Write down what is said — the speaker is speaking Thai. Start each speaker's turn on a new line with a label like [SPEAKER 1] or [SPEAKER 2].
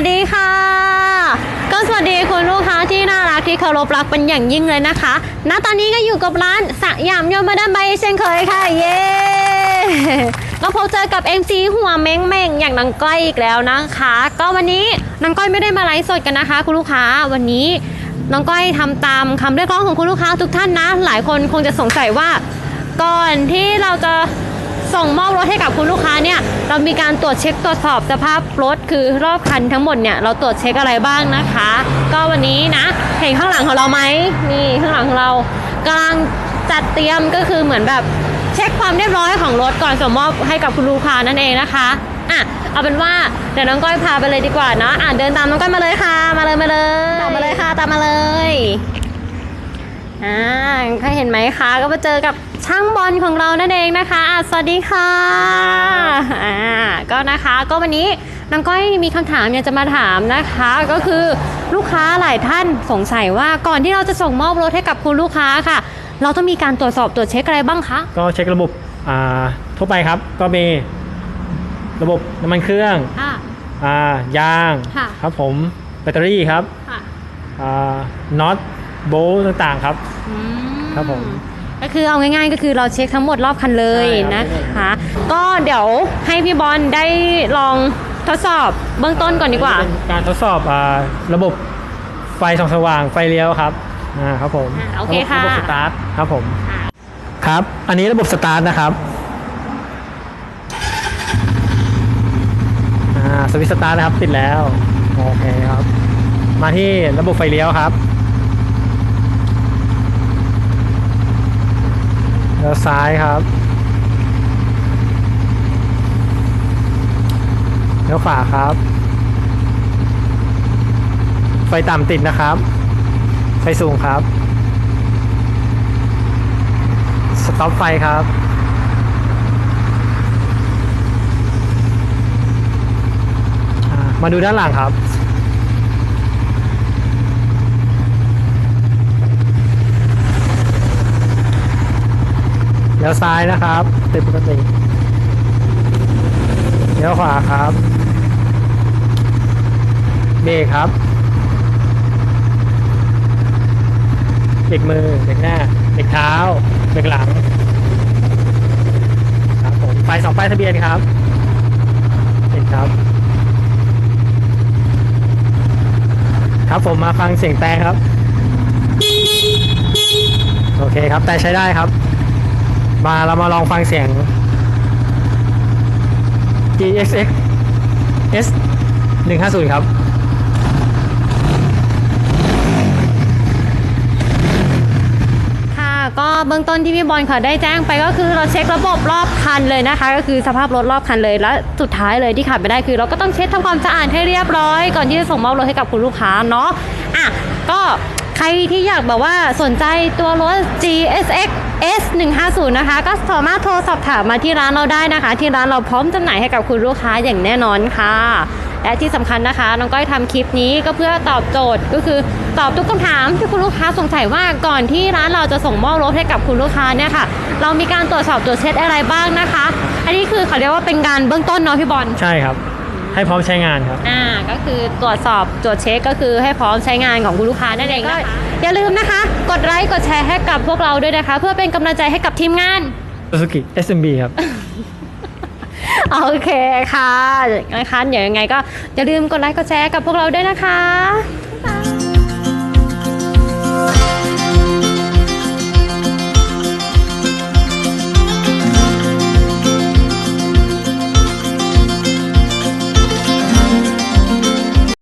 [SPEAKER 1] วัสดีค่ะ ก็สวัสดีคุณลูกค้าที่น่ารักที่เคารพรักเป็นอย่างยิ่งเลยนะคะ ณ ตอนนี้ก็อยู่กับร้านสยามยมมาดามใบเช่นเคยค่ะ เย้ก็พบเจอกับ MC หัวเม้งเม่งอย่างนางก้อยอีกแล้วนะคะ ก็วันนี้นางก้อยไม่ได้มาไลฟ์สดกันนะคะ คุณลูกค้าวันนี้น้องก้อยทำตามคำเรียกร้องของคุณลูกค้าทุกท่านนะ หลายคนคงจะสงสัยว่าก่อนที่เราจะ ส่งมอบรถให้กับคุณลูกค้าเนี่ยเรามีการตรวจเช็คตรวจสอบสภาพรถคือรอบคันทั้งหมดเนี่ยเราตรวจเช็คอะไรบ้างนะคะ ก็วันนี้นะเห็นข้างหลังของเราไหมนี่ข้างหลังของเรากำลังจัดเตรียมก็คือเหมือนแบบเช็คความเรียบร้อยของรถก่อนส่งมอบให้กับคุณลูกค้านั่นเองนะคะอะเอาเป็นว่าเดี๋ยวน้องก้อยพาไปเลยดีกว่าเนาะอะเดินตามน้องก้อยมาเลยค่ะ มาเลยมาเลยตามมาเลยค่ะตามมาเลย อ่าเคยเห็นไหมคะ ก็มาเจอกับช่างบอลของเรานั่นเองนะคะอะสวัสดีค่ะอ่าก็นะคะก็วันนี้น้องก้อยมีคำถามอยากจะมาถามนะคะ ก็คือลูกค้าหลายท่านสงสัยว่าก่อนที่เราจะส่งมอบรถให้กับคุณลูกค้าค่ะ เราต้องมีการตรวจสอบตรวจเช็คอะไรบ้างคะ
[SPEAKER 2] ก็เช็คระบบอ่าทั่วไปครับ ก็มีระบบน้ำมันเครื่อง
[SPEAKER 1] ค่ะ
[SPEAKER 2] อ่ายาง
[SPEAKER 1] ค่ะ
[SPEAKER 2] ครับผมแบตเตอรี่ครับ
[SPEAKER 1] ค่ะ
[SPEAKER 2] อ่าน็อต โบลต่างๆครับ
[SPEAKER 1] อืม
[SPEAKER 2] ครับผม
[SPEAKER 1] ก็คือเอาง่ายๆ ก็คือเราเช็คทั้งหมดรอบคันเลย
[SPEAKER 2] ใช่ครับ
[SPEAKER 1] นะคะ ก็เดี๋ยวให้พี่บอลได้ลองทดสอบเบื้องต้นก่อนดีกว่า
[SPEAKER 2] เป็นการทดสอบอ่าระบบไฟส่องสว่างไฟเลี้ยวครับอ่าครับผม
[SPEAKER 1] อ่าโอเคค่ะ
[SPEAKER 2] ระบบสตาร์ทครับผมครับ อันนี้ระบบสตาร์ทนะครับอ่าสวิตช์สตาร์ทนะครับติดแล้วโอเคครับ มาที่ระบบไฟเลี้ยวครับ เลี้ยวซ้ายครับเลี้ยวขวาครับ ไฟต่ำติดนะครับ ไฟสูงครับ สต็อปไฟครับมาดูด้านหลังครับ ลี้ยวซ้ายนะครับติดปกติเลี้ยวขวาครับเบรกครับเบรกมือเบรกหน้าเบรกเท้าเบรกหลังครับผมไฟสองป้ายทะเบียนครับติดครับ ครับผมมาฟังเสียงแต่ครับ โอเคครับแต่ใช้ได้ครับ มาเรามาลองฟังเสียง GXX S 150 ครับ
[SPEAKER 1] ค่ะก็เบื้องต้นที่พี่บอลค่ะได้แจ้งไปก็คือเราเช็คระบบรอบคันเลยนะคะ ก็คือสภาพรถรอบคันเลยและสุดท้ายเลยที่ขาดไม่ได้คือ เราก็ต้องเช็ดทำความสะอาดให้เรียบร้อย ก่อนที่จะส่งมอบรถให้กับคุณลูกค้าเนาะอะก็ ใครที่อยากแบบว่าสนใจตัวรถ GSX S 150นะคะ ก็สามารถโทรสอบถามมาที่ร้านเราได้นะคะ ที่ร้านเราพร้อมจำหน่ายให้กับคุณลูกค้าอย่างแน่นอนค่ะ และที่สำคัญนะคะ น้องก้อยทำคลิปนี้ก็เพื่อตอบโจทย์ก็คือตอบทุกคำถามที่คุณลูกค้าสงสัยว่าก่อนที่ร้านเราจะส่งมอบรถให้กับคุณลูกค้าเนี่ยค่ะ เรามีการตรวจสอบตรวจเช็คอะไรบ้างนะคะ อันนี้คือเขาเรียกว่าเป็นการเบื้องต้นเนาะพี่บอล
[SPEAKER 2] ใช่ครับ ให้พร้อมใช้งานครับ
[SPEAKER 1] อ่าก็คือตรวจสอบตรวจเช็คก็คือให้พร้อมใช้งานของคุณลูกค้านั่นเองก็อย่าลืมนะคะ กดไลค์กดแชร์ให้กับพวกเราด้วยนะคะ เพื่อเป็นกำลังใจให้กับทีมงาน
[SPEAKER 2] Suzuki SMB ครับ
[SPEAKER 1] โอเคค่ะนะคะเดี๋ยวยังไงก็อย่าลืมกดไลค์กดแชร์กับพวกเราด้วยนะคะ